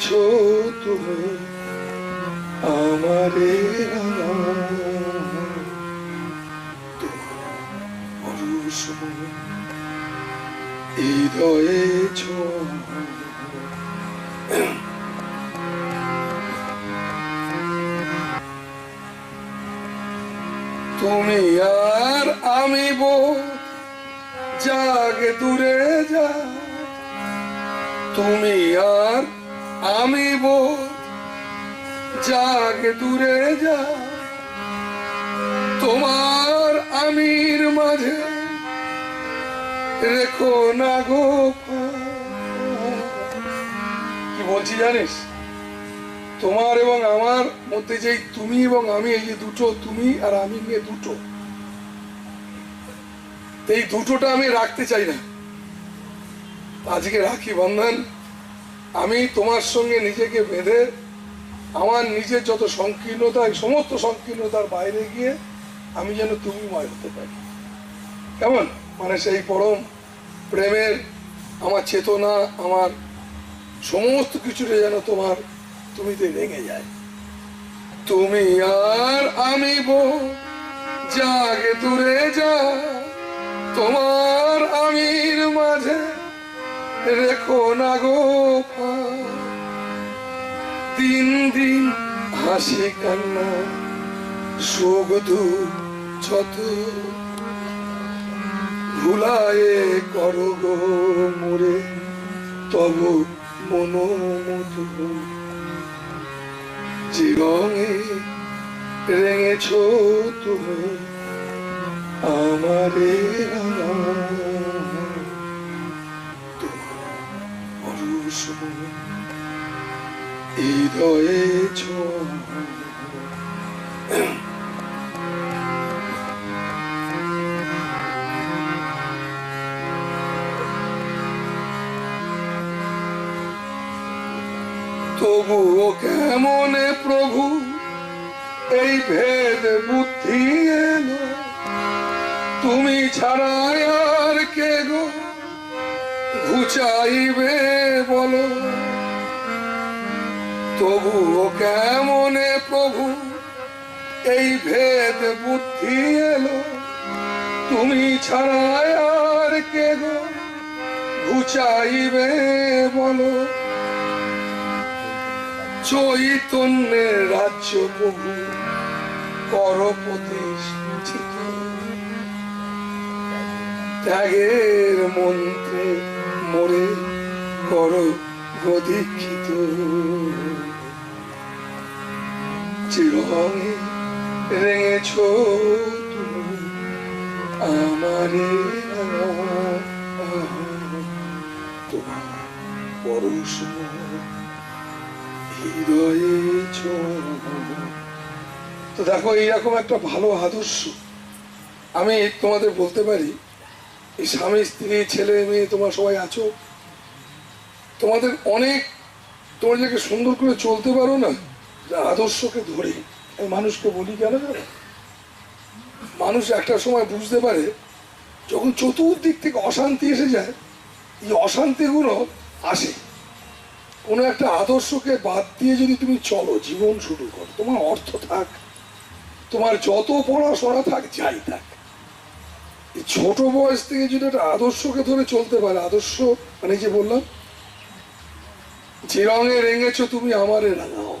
রেঙেছো তুমি? আমারে তুমি আর আমি জাগে দূরে যা। তুমি আর আমি জাগে দূরে যা। তোমার আমির মাঝে রেখো না গো কি বলছি জানিস? তোমার এবং আমার মধ্যে যেই তুমি এবং আমি, এই যে দুটো তুমি আর আমি নিয়ে দুটো, এই দুটোটা আমি রাখতে চাই না। আজকে রাখি বন্ধন। আমি তোমার সঙ্গে নিজেকে বেঁধে আমার নিজের যত সংকীর্ণতা, এই সমস্ত সংকীর্ণতার বাইরে গিয়ে আমি যেন তুমি ময় হতে পারি। কেমন? মানে সেই পরম প্রেমের, আমার চেতনা, আমার সমস্ত কিছুটা যেন তোমার তুমিতে রেঙে যায়। তুমি আর আমি বো জাগে দূরে যা, তোমার রেখো না গো ফাঁক। দিন হাসি কান্না সুখ দুঃখ যত ভুলায়ে করো গো মোরে, তব মনোমধু যে রঙে রেঙেছ তুমি আমারে পরশ হৃদয়ে তবুও কেমনে প্রভু এই ভেদ বুদ্ধি এলো? তুমি ছাড়া আর কে গো? ঘুচাইবে বলো। তবুও কেমনে প্রভু, এই ভেদ বুদ্ধি এলো। তুমি ছাড়া আর কে গো ঘুচাইবে বলো। চৈতন্যের রাজ্য প্রভু, কর প্রতিষ্ঠিত। ত্যাগের মন্ত্রে মোরে কর গদীক্ষিত চিরঙে রেঙেছ আমারে। তোমার হৃদয়ে তো দেখো, এইরকম একটা ভালো আদর্শ আমি তোমাদের বলতে পারি স্বামী, স্ত্রী, ছেলে, মেয়ে, তোমরা সবাই আছো? তোমাদের অনেক তোমরা যাকে সুন্দর করে চলতে পারো না আদর্শকে ধরে। আমি মানুষকে বলি কেন মানুষ একটা সময় বুঝতে পারে, যখন চতুর্দিক থেকে অশান্তি এসে যায়, এই অশান্তিগুলো আসে। কোনো একটা আদর্শকে বাদ দিয়ে যদি তুমি চলো, জীবন শুরু করো। তোমার অর্থ থাক, তোমার যত পড়াশোনা থাক, যাই থাক। ছোট বয়স থেকে যদি একটা আদর্শকে ধরে চলতে পারে, আদর্শ মানে যে বললাম, যে রঙে রেঙেছো তুমি আমারে রাঙাও।